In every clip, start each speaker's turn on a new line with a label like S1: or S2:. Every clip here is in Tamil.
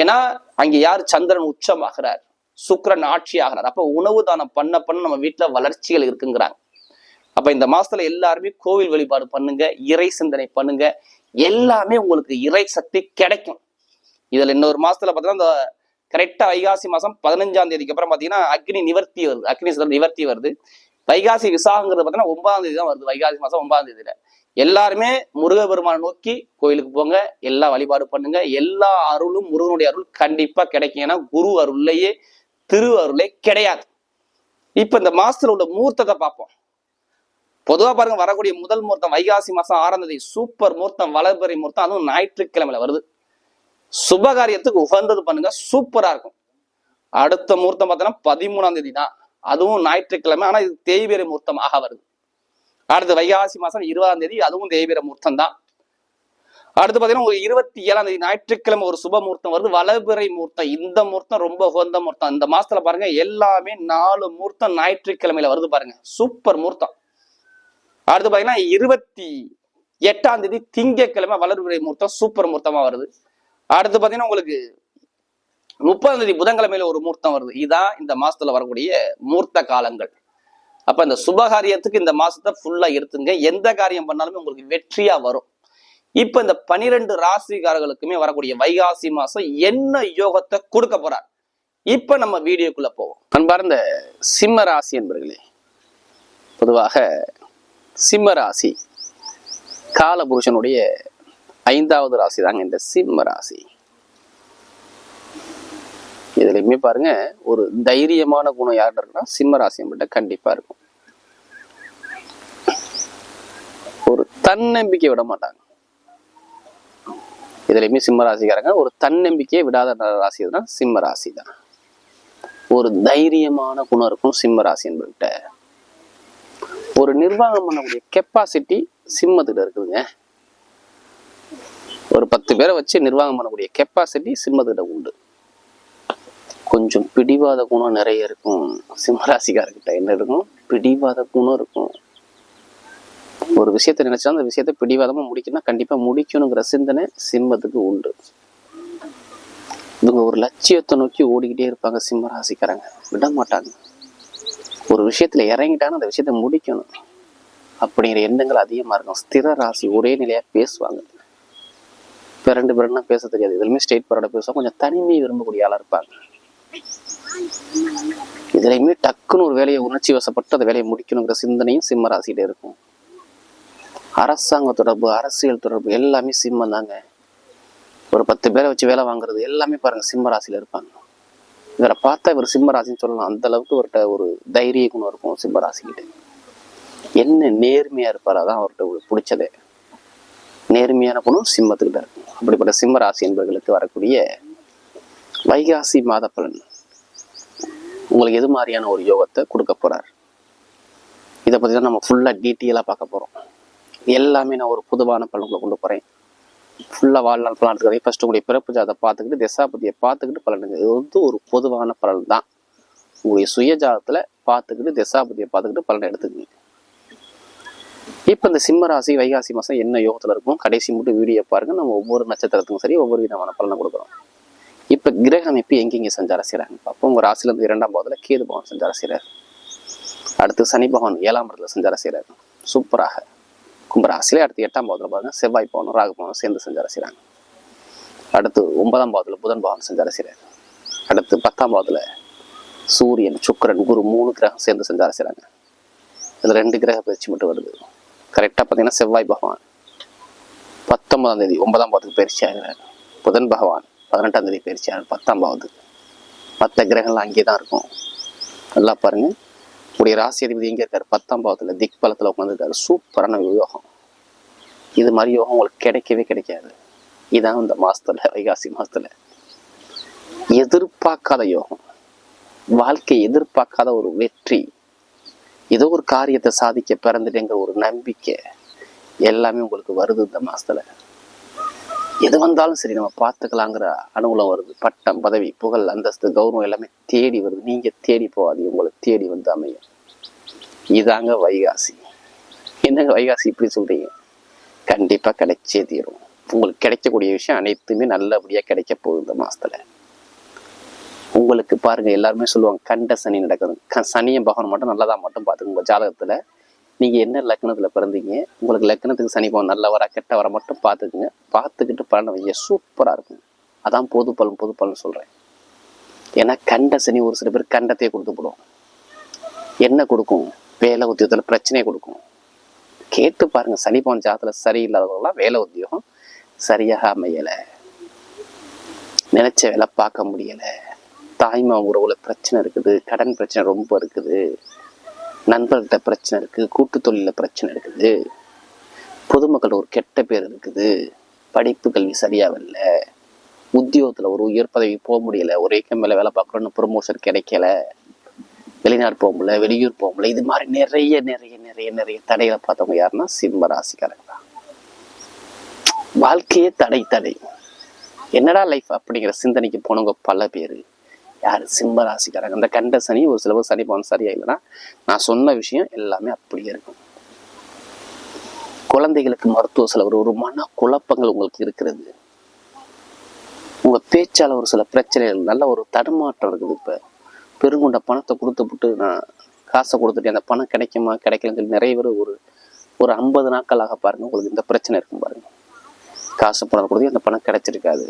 S1: ஏன்னா அங்க யார் சந்திரன் உச்சமாகிறார்? சுக்கிரன் ஆட்சி ஆகிறார் அப்ப உணவு தானம் பண்ண பண்ண நம்ம வீட்டுல வளர்ச்சிகள் இருக்குங்கிறாங்க. அப்ப இந்த மாசத்துல எல்லாருமே கோவில் வழிபாடு பண்ணுங்க இறை சிந்தனை பண்ணுங்க. எல்லாமே உங்களுக்கு இறை சக்தி கிடைக்கும். இதுல இன்னொரு மாசத்துல பாத்தீங்கன்னா இந்த கரெக்டா வைகாசி மாசம் பதினஞ்சாம் தேதிக்கு அப்புறம் பாத்தீங்கன்னா அக்னி நிவர்த்தி வருது. அக்னி நிவர்த்தி வருது. வைகாசி விசாகங்கிறது பாத்தீங்கன்னா ஒன்பதாம் தேதி தான் வருது. வைகாசி மாசம் ஒன்பதாம் தேதியில. எல்லாருமே முருகபெருமானை நோக்கி கோயிலுக்கு போங்க எல்லா வழிபாடு பண்ணுங்க. எல்லா அருளும் முருகனுடைய அருள் கண்டிப்பா கிடைக்கும். ஏன்னா குரு அருள்லையே திரு அருளே கிடையாது. இப்ப இந்த மாசத்துல உள்ள மூர்த்தத்தை பார்ப்போம். பொதுவா பாருங்க வரக்கூடிய முதல் முகூர்த்தம் வைகாசி மாசம் ஆறாம் தேதி சூப்பர் முகூர்த்தம் வளர்பறை முகூர்த்தம் அதுவும் ஞாயிற்றுக்கிழமையில வருது. சுபகாரியத்துக்கு உகந்தது பண்ணுங்க சூப்பரா இருக்கும். அடுத்த முகூர்த்தம் பார்த்தோன்னா பதிமூணாம் தேதி தான் அதுவும் ஞாயிற்றுக்கிழமை ஆனா இது தேய்பிரை முகூர்த்தமாக வருது. அடுத்து வைகாசி மாசம் இருபதாம் தேதி அதுவும் தேய்பிரை முகூர்த்தம் தான் அடுத்து பார்த்தீங்கன்னா ஒரு இருபத்தி ஏழாம் தேதி ஞாயிற்றுக்கிழமை ஒரு சுப முகூர்த்தம் வருது. வலபிறை முகூர்த்தம் இந்த முகூர்த்தம் ரொம்ப உகந்த முகூர்த்தம் இந்த மாசத்துல பாருங்க எல்லாமே நாலு முகூர்த்தம் ஞாயிற்றுக்கிழமையில வருது பாருங்க. சூப்பர் முகூர்த்தம் அடுத்து பாத்தீங்கன்னா இருபத்தி எட்டாம் தேதி திங்கட்கிழமை வளர்பிறை முகூர்த்தம் சூப்பர் முகூர்த்தமா வருது. அடுத்து பாத்தீங்கன்னா உங்களுக்கு முப்பதாம் தேதி புதன்கிழமையில ஒரு முகூர்த்தம் வருது. இதுதான் இந்த மாசத்துல வரக்கூடிய மூர்த்த காலங்கள். அப்ப இந்த சுபகாரியத்துக்கு இந்த மாசத்தை ஃபுல்லா எடுத்துங்க. எந்த காரியம் பண்ணாலுமே உங்களுக்கு வெற்றியா வரும். இப்ப இந்த பனிரெண்டு ராசிக்காரர்களுக்குமே வரக்கூடிய வைகாசி மாசம் என்ன யோகத்தை கொடுக்க போறார்? இப்ப நம்ம வீடியோக்குள்ள போவோம். அன்பார்ந்த சிம்ம ராசி என்பர்களே பொதுவாக சிம்ம ராசி காலபுருஷனுடைய ஐந்தாவது ராசி தாங்க இந்த சிம்ம ராசி. இதுலையுமே பாருங்க ஒரு தைரியமான குணம் யார்கிட்ட இருக்குன்னா சிம்ம ராசி கண்டிப்பா இருக்கும். ஒரு தன்னம்பிக்கை விட மாட்டாங்க. இதுலையுமே சிம்ம ராசிக்காரங்க ஒரு தன்னம்பிக்கையை விடாத ராசி எதுனா சிம்ம ராசி தான். ஒரு தைரியமான குணம் இருக்கும் சிம்ம ராசி என்பதுகிட்ட ஒரு நிர்வாகம் பண்ணக்கூடிய கெப்பாசிட்டி சிம்மத்துக்கிட்ட இருக்குதுங்க. ஒரு பத்து பேரை வச்சு நிர்வாகம் பண்ணக்கூடிய கெப்பாசிட்டி சிம்மத்துக்கிட்ட உண்டு. கொஞ்சம் பிடிவாத குணம் நிறைய இருக்கும். சிம்மராசிக்காரர்கிட்ட என்ன இருக்கும்? பிடிவாத குணம் இருக்கும். ஒரு விஷயத்த நினைச்சா அந்த விஷயத்த பிடிவாதமா முடிக்கணும் கண்டிப்பா முடிக்கணுங்கிற சிந்தனை சிம்மத்துக்கு உண்டு. இவங்க ஒரு லட்சியத்தை நோக்கி ஓடிக்கிட்டே இருப்பாங்க சிம்ம ராசிக்காரங்க விட மாட்டாங்க.
S2: ஒரு விஷயத்துல இறங்கிட்டாங்க அந்த விஷயத்த முடிக்கணும். அப்படிங்கிற எண்ணங்கள் அதிகமா இருக்கும். ஸ்திர ராசி ஒரே நிலையா பேசுவாங்க. இப்போ ரெண்டு பேருன்னா பேச தெரியாது. இதுலையுமே ஸ்டேட் பரோட பேசுவாங்க. கொஞ்சம் தனிமையை விரும்பக்கூடிய ஆளா இருப்பாங்க. இதுலையுமே டக்குன்னு ஒரு வேலையை உணர்ச்சி வசப்பட்டு அந்த வேலையை முடிக்கணுங்கிற சிந்தனையும் சிம்ம ராசியில இருக்கும். அரசாங்க தொடர்பு அரசியல் தொடர்பு எல்லாமே சிம்மம் தாங்க ஒரு பத்து பேரை வச்சு வேலை வாங்குறது எல்லாமே பாருங்க சிம்ம ராசியில இருப்பாங்க. இவரை பார்த்தா இவர் சிம்ம ராசின்னு சொல்லலாம். அந்த அளவுக்கு அவர்கிட்ட ஒரு தைரிய குணம் இருக்கும் சிம்ம ராசிக்கிட்ட. என்ன நேர்மையா இருப்பார் அதான் அவர்கிட்ட பிடிச்சதே. நேர்மையான குணம் சிம்மத்துக்கிட்ட இருக்கும். அப்படிப்பட்ட சிம்ம ராசி என்பவர்களுக்கு வரக்கூடிய வைகாசி மாத பலன். உங்களுக்கு எது மாதிரியான ஒரு யோகத்தை கொடுக்க போகிறார் இதை பற்றி தான் நம்ம ஃபுல்லாக டீட்டெயிலாக பார்க்க போகிறோம் எல்லாமே நான் ஒரு பொதுவான பலன்களை கொண்டு போகிறேன் ஃபுல்லாக வாழ்நாள் பலன் இருக்கிறதே ஃபஸ்ட்டு உங்களுடைய பிறப்பு ஜாதத்தை பார்த்துக்கிட்டு தசாபதியை பார்த்துக்கிட்டு பலனுங்க இது வந்து ஒரு பொதுவான பலன் தான். உங்களுடைய சுய ஜாதத்தில் பார்த்துக்கிட்டு தசாபதியை பார்த்துக்கிட்டு பலனை எடுத்துக்கங்க. இப்போ இந்த சிம்ம ராசி வைகாசி மாதம் என்ன யோகத்தில் இருக்கும் கடைசி மட்டும் வீடியோ பாருங்க. நம்ம ஒவ்வொரு நட்சத்திரத்துக்கும் சரி ஒவ்வொரு விதமான பலனை கொடுக்குறோம். இப்போ கிரக அமைப்பு எங்கெங்கே சஞ்சாரம் செய்கிறாங்க அப்போ உங்கள் ராசிலேருந்து இரண்டாம் பாவத்தில் கேது பகவான் சஞ்சாரம் செய்கிறார் அடுத்து சனி பகவான் ஏழாம் இடத்துல சஞ்சாரம் செய்கிறார் சூப்பராக கும்பராசிலே அடுத்து எட்டாம் பாவத்தில் பாருங்கள் செவ்வாய் பவனும் ராகு பவனும் சேர்ந்து சஞ்சாரம் செய்கிறாங்க அடுத்து ஒன்பதாம் பாவத்தில் புதன் பகவான் சஞ்சாரம் செய்கிறார் அடுத்து பத்தாம் பாவத்தில் சூரியன் சுக்கிரன் குரு மூணு கிரகம் சேர்ந்து சஞ்சாரம் செய்கிறாங்க இதில் ரெண்டு கிரக பயிற்சி மட்டும் வருது. கரெக்டாக பார்த்தீங்கன்னா செவ்வாய் பகவான் பத்தொன்பதாம் தேதி ஒன்பதாம் பாவத்துக்கு பயிற்சி ஆகிறார். புதன் பகவான் பதினெட்டாம் தேதி பயிற்சி ஆகிறார் பத்தாம் பாவது மற்ற கிரகங்கள்லாம் அங்கே தான் இருக்கும். நல்லா பாருங்க. உடைய ராசி அதிபதி எங்கே இருக்கார்? பத்தாம் பாவத்தில் திக் பலத்துல உட்காந்துருக்காரு சூப்பரான யோகம். இது மாதிரி யோகம் உங்களுக்கு கிடைக்கவே கிடைக்காது. இதான் இந்த மாதத்தில் வைகாசி மாசத்துல. எதிர்பார்க்காத யோகம். வாழ்க்கை எதிர்பார்க்காத ஒரு வெற்றி. ஏதோ ஒரு காரியத்தை சாதிக்க பிறந்துட்டேங்கிற ஒரு நம்பிக்கை எல்லாமே உங்களுக்கு வருது இந்த மாசத்துல. எது வந்தாலும் சரி நம்ம பார்த்துக்கலாங்கிற அனுகூலம் வருது. பட்டம் பதவி புகழ் அந்தஸ்து கௌரவம் எல்லாமே தேடி வருது. நீங்கள் தேடி போகாதீங்க. உங்களை தேடி வந்து அமையும். இதாங்க வைகாசி. என்னங்க வைகாசி இப்படி சொல்றீங்க? கண்டிப்பாக கிடைச்சே தீரும். உங்களுக்கு கிடைக்கக்கூடிய விஷயம் அனைத்துமே நல்லபடியாக கிடைக்க போகுது இந்த மாசத்துல. உங்களுக்கு பாருங்கள் எல்லாருமே சொல்லுவாங்க கண்ட சனி நடக்குது. க- சனியும் பகவான் மட்டும் நல்லதாக மட்டும் பார்த்துங்க உங்க நீங்கள் என்ன லக்கணத்தில் பிறந்தீங்க? உங்களுக்கு லக்னத்துக்கு சனி வர கெட்ட வர மட்டும் பார்த்துக்குங்க. பார்த்துக்கிட்டு பலன் வைங்க. சூப்பராக இருக்கும். அதான் பொது பலன் பொது பலன் சொல்கிறேன் ஏன்னா கண்ட சனி ஒரு சில பேர் கண்டத்தையே கொடுத்து போடுவோம் என்ன கொடுக்கும்? வேலை உத்தியோகத்தில் பிரச்சனையை கொடுக்கும். கேட்டு பாருங்கள் சனி போன ஜாதத்தில் சரியில்லாதவங்களாம் வேலை உத்தியோகம் சரியாக அமையலை. நினைச்ச வேலை பார்க்க முடியலை. தாய்மா உறவுல பிரச்சனை இருக்குது. கடன் பிரச்சனை ரொம்ப இருக்குது. நண்பர்கிட்ட பிரச்சனை இருக்குது கூட்டு தொழிலில் பிரச்சனை இருக்குது பொதுமக்கள் ஒரு கெட்ட பேர் இருக்குது படிப்பு கல்வி சரியா உத்தியோகத்தில் ஒரு உயர் பதவி போக முடியல ஒரே மேலே வேலை பார்க்குறோன்னு ப்ரொமோஷன் கிடைக்கல வெளிநாடு போக முடியல வெளியூர் போக முடியல இது மாதிரி நிறைய நிறைய நிறைய நிறைய தடைகளை பார்த்தவங்க யாருன்னா சிம்ம ராசிக்காரங்க தான். வாழ்க்கையே தடை தடை. என்னடா லைஃப் அப்படிங்கிற சிந்தனைக்கு போனவங்க பல பேர். யார்? சிம்ம ராசிக்காரங்க. அந்த கண்ட சனி ஒரு சில பேர் சனி போன சரியா இல்லைன்னா நான் சொன்ன விஷயம் எல்லாமே அப்படியே இருக்கும். குழந்தைகளுக்கு மருத்துவ செலவு ஒரு மன குழப்பங்கள் உங்களுக்கு இருக்கிறது. உங்க பேச்சால ஒரு சில பிரச்சனைகள் நல்ல ஒரு தடுமாற்றம் இருக்குது இப்ப. பெருங்குண்ட பணத்தை கொடுத்துப்புட்டு நான் காசை கொடுத்துட்டு அந்த பணம் கிடைக்குமா கிடைக்கலன்னு சொல்லி நிறைய பேர் ஒரு ஒரு ஐம்பது நாட்களாக பாருங்க உங்களுக்கு இந்த பிரச்சனை இருக்கும் பாருங்க. காசு பணம் கொடுத்து அந்த பணம் கிடைச்சிருக்காது.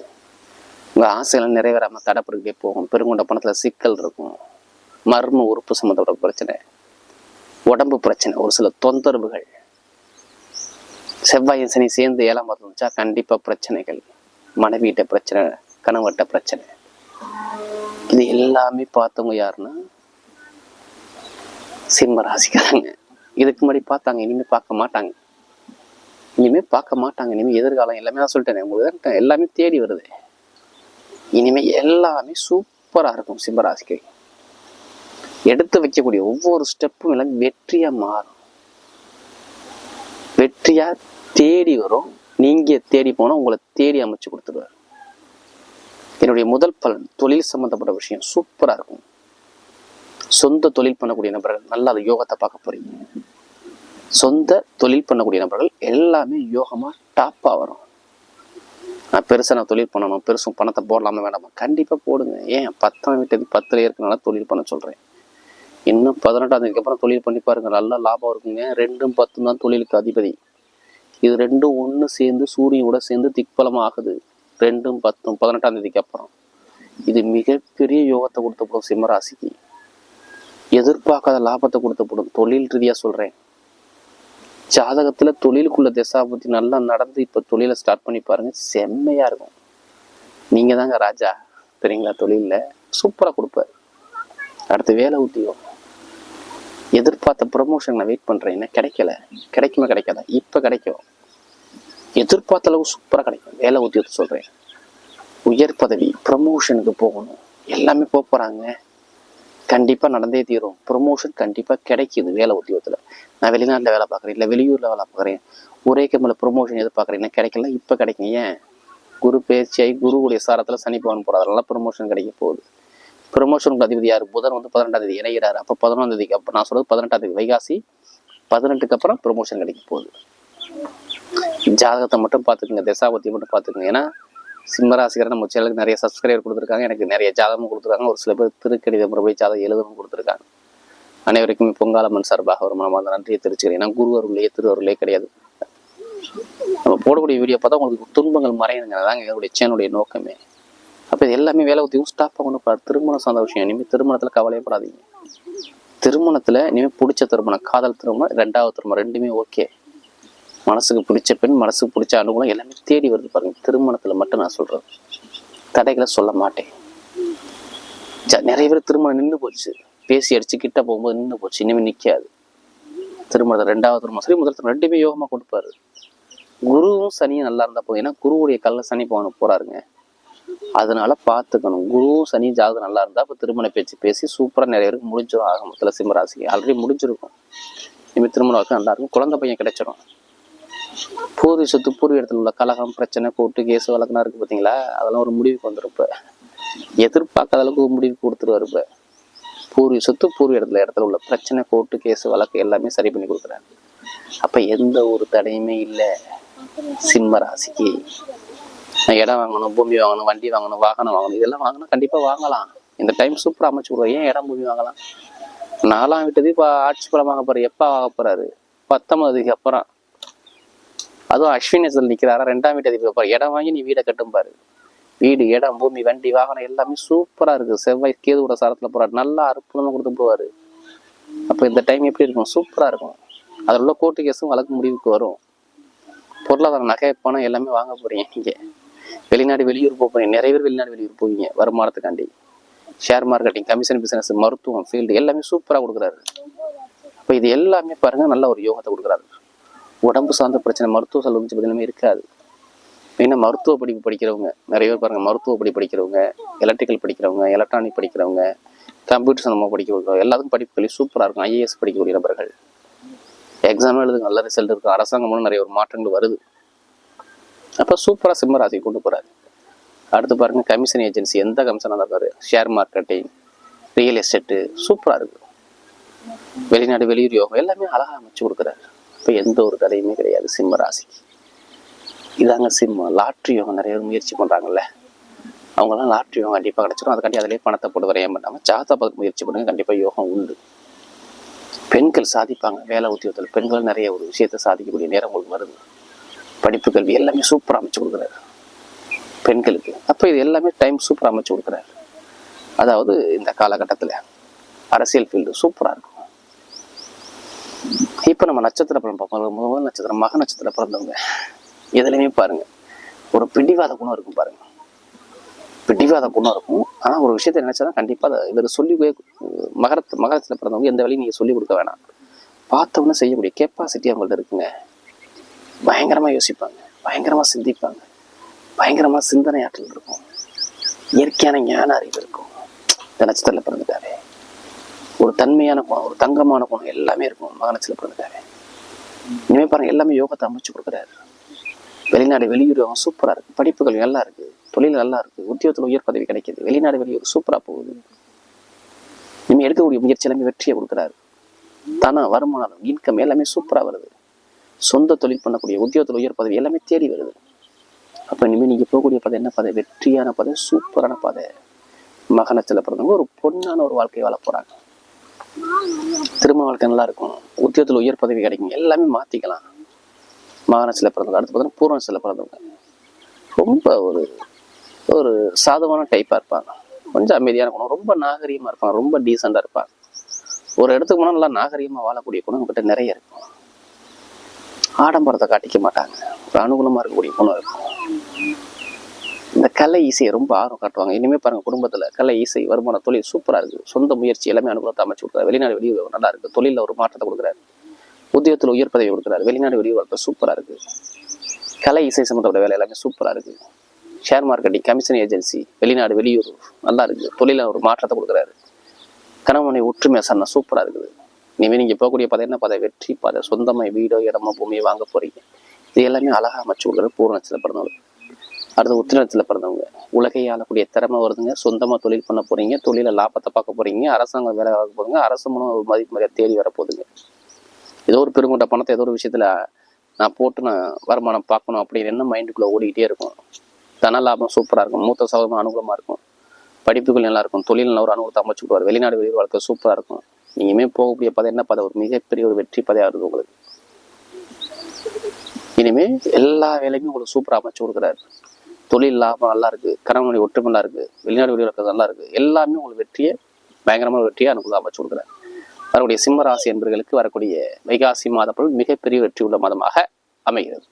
S2: உங்க ஆசைகள் நிறைவேறாம தடைப்பட்டுக்கிட்டே போகும். பெருங்குண்ட பணத்துல சிக்கல் இருக்கும். மர்ம உறுப்பு சம்மந்தப்பட்ட பிரச்சனை. உடம்பு பிரச்சனை. ஒரு சில தொந்தரவுகள். செவ்வாய் சனி சேர்ந்து ஏழாம் பார்த்து வந்துச்சா கண்டிப்பா பிரச்சனைகள். மனைவியிட்ட பிரச்சனை கணவர்கிட்ட பிரச்சனை. இது எல்லாமே பார்த்தவங்க யாருன்னா சிம்ம ராசிக்காரங்க. இதுக்கு முன்னாடி பார்த்தாங்க இனிமேல் பார்க்க மாட்டாங்க. இனிமேல் பார்க்க மாட்டாங்க. இனிமே எதிர்காலம் எல்லாமே நான் சொல்லிட்டேன் உங்களுக்கு எல்லாமே தேடி வருது. இனிமே எல்லாமே சூப்பராக இருக்கும் சிம்மராசிக்கு. எடுத்து வைக்கக்கூடிய ஒவ்வொரு ஸ்டெப்பும் எல்லாம் வெற்றியாக மாறும். வெற்றியாக தேடி வரும். நீங்கள் தேடி போனால் உங்களை தேடி அமைச்சு கொடுத்துருவார். என்னுடைய முதல் பலன் தொழில் சம்மந்தப்பட்ட விஷயம் சூப்பராக இருக்கும். சொந்த தொழில் பண்ணக்கூடிய நபர்கள் நல்லா அந்த யோகத்தை பார்க்க போறீங்க. சொந்த தொழில் பண்ணக்கூடிய நபர்கள் எல்லாமே யோகமாக டாப்பாக வரும். நான் பெருசாக நான் தொழில் பண்ணணும். பெருசும் பணத்தை போடலாமா வேண்டாமா? கண்டிப்பாக போடுங்க. ஏன்? பத்தாம் வீட்டுக்கு பத்தில் இருக்கனால தொழில் பண்ண சொல்கிறேன் இன்னும் பதினெட்டாம் தேதிக்கு அப்புறம் தொழில் பண்ணி பாருங்க. நல்ல லாபம் இருக்குங்க. ரெண்டும் பத்தும் தான் தொழிலுக்கு அதிபதி. இது ரெண்டும் ஒன்று சேர்ந்து சூரியனோட சேர்ந்து திக்பலம் ஆகுது. ரெண்டும் பத்தும் பதினெட்டாம் தேதிக்கு அப்புறம். இது மிகப்பெரிய யோகத்தை கொடுத்தப்படும் சிம்மராசிக்கு எதிர்பார்க்காத லாபத்தை கொடுத்தப்படும் தொழில் ரீதியாக சொல்கிறேன் ஜாதகத்துல தொழிலுக்குள்ள திசாபுத்தி நல்லா நடந்து இப்ப தொழிலை ஸ்டார்ட் பண்ணி பாருங்க. செம்மையா இருக்கும். நீங்க தாங்க ராஜா. சரிங்களா தொழிலில். சூப்பரா கொடுப்பாரு. அடுத்து வேலை உத்தியோகம். எதிர்பார்த்த ப்ரமோஷன் நான் வெயிட் பண்றேன். என்ன? கிடைக்கல. கிடைக்குமா? கிடைக்காதா? இப்ப கிடைக்கும். எதிர்பார்த்த அளவு சூப்பரா கிடைக்கும். வேலை உத்தியோகத்தை சொல்றேன். உயர் பதவி ப்ரமோஷனுக்கு போகணும். எல்லாமே போக போறாங்க. கண்டிப்பாக நடந்தே தீரும். ப்ரொமோஷன் கண்டிப்பாக கிடைக்கிது வேலை உத்தியோகத்தில். நான் வெளிநாட்டில் வேலை பார்க்குறேன் இல்லை வெளியூரில் வேலை பார்க்குறேன். ஒரே கம்பெனியில் ப்ரொமோஷன் எதிர்பார்க்குறேன். கிடைக்கல இப்போ கிடைக்கும். ஏன்? குரு பேச்சியாகி குருவுடைய சாரத்தில் சனி பவன் போறாரு. அதனால ப்ரொமோஷன் கிடைக்க போகுது. ப்ரொமோஷனுக்கு அதிபதி யார்? புதன் வந்து பதினெண்டாம் தேதி இணைகிறார். அப்போ பதினொன்றாம் தேதிக்கு அப்போ நான் சொல்றது பதினெட்டாம் தேதி வைகாசி. பதினெட்டுக்கு அப்புறம் ப்ரொமோஷன் கிடைக்க போகுது. ஜாதகத்தை மட்டும் பார்த்துக்குங்க தசாபத்தியை மட்டும் பார்த்துக்குங்க. ஏன்னா சிம்மராசிகரை நம்ம சேனலுக்கு நிறைய சப்ஸ்கிரைபர் கொடுத்துருக்காங்க. எனக்கு நிறைய ஜாதகமும் கொடுத்துருக்காங்க. ஒரு சில பேர் திருக்கடிதம் போய் ஜாதகம் எழுதவும் கொடுத்துருக்காங்க. அனைவருக்கும் பொங்காலம்மன் சார்பாக ஒரு மனமார்ந்த நன்றியை தெரிவிச்சுக்கிறேன். ஏன்னா குரு அருளே திரு அருளே கிடையாது. நம்ம போடக்கூடிய வீடியோ பார்த்தா உங்களுக்கு துன்பங்கள் மறையணுங்கிறதாங்க எங்களுடைய சேனலுடைய நோக்கமே. அப்போ இது எல்லாமே வேலை ஊற்றியும் ஸ்டாப் கொண்டு திருமணம் சார்ந்த விஷயம். இனிமேல் திருமணத்தில் கவலையப்படாதீங்க. திருமணத்தில் இனிமேல் பிடிச்ச திருமணம். காதல் திருமணம் ரெண்டாவது திருமணம் ரெண்டுமே ஓகே மனசுக்கு பிடிச்ச பெண் மனசுக்கு பிடிச்ச அனுகூலம் எல்லாமே தேடி வருது பாருங்க. திருமணத்தில் மட்டும் நான் சொல்கிறேன் தடைகளை சொல்ல மாட்டேன். ஜ- நிறைய பேர் திருமணம் நின்று போச்சு. பேசி அடிச்சு கிட்ட போகும்போது நின்று போச்சு. இனிமேல் நிற்காது திருமணத்தை ரெண்டாவது திருமணம். சரி முதல் திருமணம் ரெண்டுமே யோகமாக கொடுப்பாரு. குருவும் சனியும் நல்லா இருந்தால் போதும். ஏன்னா குருவுடைய கல்ல சனி போன போறாருங்க. அதனால பார்த்துக்கணும் குருவும் சனி ஜாதகம் நல்லா இருந்தால் அப்போ திருமண பேச்சு பேசி சூப்பராக நிறைய பேருக்கு முடிஞ்சிடும் ஆகமத்தில் சிம்மராசிக்கு ஆல்ரெடி முடிஞ்சிருக்கும். இனிமேல் திருமணம் நல்லா இருக்கும். குழந்தை பையன் கிடைச்சிடும் பூர்வீக சொத்து பூர்வீக இடத்துல உள்ள கலகம் பிரச்சனை கூட்டு கேஸ் வழக்குனா இருக்குது பார்த்தீங்களா அதெல்லாம் ஒரு முடிவுக்கு வந்துருப்ப எதிர்பார்க்காத அளவுக்கு ஒரு முடிவுக்கு கொடுத்துருவாரு இப்ப. பூர்வீக சொத்து பூர்வீக இடத்துல இடத்துல உள்ள பிரச்சனை கோர்ட்டு கேஸ் வழக்கு எல்லாமே சரி பண்ணி கொடுக்குறாரு. அப்போ எந்த ஒரு தடையுமே இல்லை. சிம்ம ராசிக்கு. நான் இடம் வாங்கணும் பூமி வாங்கணும் வண்டி வாங்கணும் வாகனம் வாங்கணும். இதெல்லாம் வாங்கினா கண்டிப்பாக வாங்கலாம். இந்த டைம் சூப்பராக அமைச்சு விடுவோம் ஏன் இடம் பூமி வாங்கலாம்? நாலாம் விட்டது இப்போ ஆட்சி பலம் வாங்க போறாரு. எப்போ வாங்க போகிறாரு பத்தொன்பதுக்கு அப்புறம். அதுவும் அஸ்வினி நேசத்தில் நிற்கிறாரா? ரெண்டாம் வீட்டு அதிபதி. பாரு இடம் வாங்கி நீ வீடை கட்டும் பாரு. வீடு இடம் பூமி வண்டி வாகனம் எல்லாமே சூப்பராக இருக்குது செவ்வாய் கேதுவோட சாரத்தில் போகிறார் நல்லா அற்புதமாக கொடுத்து போவார். அப்போ இந்த டைம் எப்படி இருக்கும்? சூப்பராக இருக்கும். அதில் உள்ள கோர்ட்டு கேஸும் வழக்கு முடிவுக்கு வரும். பொருளாதார நகை பணம் எல்லாமே வாங்க போகிறீங்க இங்கே. வெளிநாடு வெளியூர் போக நிறைய பேர் வெளிநாடு வெளியூர் போவீங்க வருமானத்துக்காண்டி. ஷேர் மார்க்கெட்டிங் கமிஷன் பிஸ்னஸ் மருத்துவம் ஃபீல்டு எல்லாமே சூப்பராக கொடுக்குறாரு. அப்போ இது எல்லாமே பாருங்க நல்ல ஒரு யோகத்தை கொடுக்குறாரு. உடம்பு சார்ந்த பிரச்சனை மருத்துவ செலவு பார்த்தீங்கன்னா இருக்காது. மெயினாக மருத்துவ படிப்பு படிக்கிறவங்க நிறைய பேர் பாருங்கள் மருத்துவ படிப்பு படிக்கிறவங்க எலக்ட்ரிக்கல் படிக்கிறவங்க எலக்ட்ரானிக் படிக்கிறவங்க கம்ப்யூட்டர் சம்மந்தமாக படிக்கிறவங்க எல்லாத்துக்கும் படிப்புகளே சூப்பராக இருக்கும். ஐஏஎஸ் படிக்கக்கூடிய நபர்கள். எக்ஸாம் எழுதுங்க நல்ல ரிசல்ட் இருக்கும் அரசாங்கமும் நிறைய ஒரு மாற்றங்கள் வருது. அப்போ சூப்பராக சிம்மராசி கொண்டு போகிறாரு அடுத்து பாருங்கள் கமிஷன் ஏஜென்சி எந்த கமிஷனாக இருக்காரு ஷேர் மார்க்கெட்டிங் ரியல் எஸ்டேட்டு சூப்பராக இருக்கு. வெளிநாடு வெளியூர் யோகம் எல்லாமே அழகாக அமைச்சு கொடுக்குறாரு. இப்போ எந்த ஒரு தடையுமே கிடையாது. சிம்ம ராசிக்கு. இதாங்க சிம்மம். லாட்ரி நிறைய பேர் முயற்சி பண்ணுறாங்கல்ல அவங்கெல்லாம் லாட்ரி யோகம் கண்டிப்பாக கிடைச்சிடும் அதுக்காண்டி அதிலே பணத்தை போட்டு வரையாம பண்ணாமல் ஜாதா பார்த்து முயற்சி பண்ணுங்க. கண்டிப்பாக யோகம் உண்டு. பெண்கள் சாதிப்பாங்க. வேலை உத்தியோகத்தில் பெண்கள் நிறைய ஒரு விஷயத்தை சாதிக்கக்கூடிய நேரம் உங்களுக்கு வருது. படிப்பு கல்வி எல்லாமே சூப்பராக அமைச்சு கொடுக்குறாரு. பெண்களுக்கு. அப்போ இது எல்லாமே டைம் சூப்பராக அமைச்சு கொடுக்குறாரு. அதாவது இந்த காலகட்டத்தில் அரசியல் ஃபீல்டு சூப்பராக இருக்கும். இப்போ நம்ம நட்சத்திர பலம் பார்ப்போம். முதல் நட்சத்திரம் மக நட்சத்திர பிறந்தவங்க எதுலையுமே பாருங்க. ஒரு பிடிவாத குணம் இருக்கும் பாருங்க. பிடிவாத குணம் இருக்கும். ஆனால் ஒரு விஷயத்தை நினைச்சாதான் கண்டிப்பாக அதை இவர் சொல்லி மகரத்து மகரத்தில் பிறந்தவங்க எந்த வழியும் நீங்கள் சொல்லி கொடுக்க வேணாம். பார்த்தவொன்னே செய்யக்கூடிய கெப்பாசிட்டி அவங்கள்ட்ட இருக்குங்க. பயங்கரமாக யோசிப்பாங்க. பயங்கரமாக சிந்திப்பாங்க. பயங்கரமாக சிந்தனை ஆற்றல் இருக்கும். இயற்கையான ஞான அறிவு இருக்கும். இந்த நட்சத்திரத்தில் பிறந்துட்டாரு ஒரு தன்மையான குணம் ஒரு தங்கமான குணம் எல்லாமே இருக்கும் மகனத்தில் பிறந்துட்டாரு இனிமே பாருங்க எல்லாமே யோகத்தை அமைச்சு கொடுக்குறாரு. வெளிநாடு வெளியூர் யோகம் சூப்பரா இருக்கு. படிப்புகள் நல்லா இருக்கு. தொழில் நல்லா இருக்கு. உத்தியோகத்தில் உயர் பதவி கிடைக்குது. வெளிநாடு வெளியூர் சூப்பரா போகுது. இனிமே எடுக்கக்கூடிய முயற்சி எல்லாமே வெற்றியை கொடுக்குறாரு. தன வருமானம் இன்கம் எல்லாமே சூப்பரா வருது. சொந்த தொழில் பண்ணக்கூடிய உத்தியோகத்தில் உயர் பதவி எல்லாமே தேடி வருது. அப்ப இனிமே நீங்க போகக்கூடிய பதவி என்ன பதை? வெற்றியான பதவி சூப்பரான பதை. மகனத்தில் பிறந்தவங்க ஒரு பொண்ணான ஒரு வாழ்க்கையை வாழ போகிறாங்க திருமண வாழ்க்கை நல்லா இருக்கும் உத்தியோகத்தில் உயர் பதவி கிடைக்கும். எல்லாமே மாற்றிக்கலாம் மகனசில் பிறந்தவங்க அடுத்து பார்த்தீங்கன்னா பூர்ணசில் பிறந்தவங்க ரொம்ப ஒரு ஒரு சாதமான டைப்பாக இருப்பாங்க. கொஞ்சம் அமைதியான குணம். ரொம்ப நாகரீகமாக இருப்பாங்க. ரொம்ப டீசெண்டாக இருப்பாங்க. ஒரு இடத்துக்கு போனால் நல்லா நாகரீகமாக வாழக்கூடிய குணம் கிட்ட நிறைய இருக்கும். ஆடம்பரத்தை காட்டிக்க மாட்டாங்க. ஒரு அனுகூலமாக இருக்கக்கூடிய குணம் இருக்கும். இந்த கலை இசையை ரொம்ப ஆர்வம் காட்டுவாங்க. இனிமே பாருங்க குடும்பத்துல கலை இசை வருமான தொழில் சூப்பரா இருக்கு. சொந்த முயற்சி எல்லாமே அனுபவத்தை அமைச்சு கொடுக்குறாரு. வெளிநாடு வெளியே நல்லா இருக்கு. தொழில ஒரு மாற்றத்தை கொடுக்குறாரு. உத்தியோகத்துல உயர் பதவி கொடுக்குறாரு. வெளிநாடு வெளியே வரப்ப சூப்பரா இருக்கு. கலை இசை சம்மந்தப்பட்ட வேலை எல்லாமே சூப்பரா இருக்கு. ஷேர் மார்க்கெட்டிங் கமிஷன் ஏஜென்சி வெளிநாடு வெளியூர் நல்லா இருக்கு. தொழில ஒரு மாற்றத்தை கொடுக்குறாரு. கணவனை ஒற்றுமை சன்ன சூப்பரா இருக்குது. இனிமே நீங்க போகக்கூடிய பதை என்ன? பதை வெற்றி பதை. சொந்தமா வீடோ இடமோ பூமியோ வாங்க போறீங்க. இது எல்லாமே அழகா அமைச்சு கொடுக்குறது பூர்ணத்தில் பிறந்தவங்க அடுத்து உத்திரத்தில் பிறந்தவங்க. உலகை ஆளக்கூடிய திறமை வருதுங்க. சொந்தமாக தொழில் பண்ண போகிறீங்க தொழில லாபத்தை பார்க்க போகிறீங்க அரசாங்கம் வேலை பார்க்க போகிறீங்க அரசு மூலம் ஒரு மதிப்பு மரியாதை தேடி வரப்போகுதுங்க ஏதோ ஒரு பெருங்கொண்ட பணத்தை ஏதோ ஒரு விஷயத்தில் நான் போட்டு நான் வருமானம் பார்க்கணும் அப்படின்னு என்ன ஓடிக்கிட்டே இருக்கும். தன லாபம் சூப்பராக இருக்கும். மூத்த சகோதரம் அனுகூலமாக இருக்கும். படிப்புகள் நல்லா இருக்கும். தொழில் நல்ல ஒரு அனுகூலத்தை அமைச்சு வெளிநாடு வெளியூர் வாழ்க்கை சூப்பராக இருக்கும். நீங்கமே போகக்கூடிய பதவி என்ன பதவி? ஒரு மிகப்பெரிய ஒரு வெற்றி பதவியாக இருக்குது உங்களுக்கு. இனிமேல் எல்லா வேலையுமே உங்களுக்கு சூப்பராக அமைச்சு கொடுக்குறாரு. தொழில் லாபம் நல்லா இருக்கு கணவனுடைய ஒற்றுமை நல்லா இருக்கு வெளிநாடு வெளியூர் நல்லா இருக்கு எல்லாமே உங்களுக்கு வெற்றியை பயங்கரமான வெற்றியை அனுகூலம் அமைச்சு கொடுக்குறேன். வரக்கூடிய சிம்ம ராசி என்பர்களுக்கு வரக்கூடிய வைகாசி மாத பொருள் மிகப்பெரிய வெற்றி உள்ள மாதமாக அமைகிறது.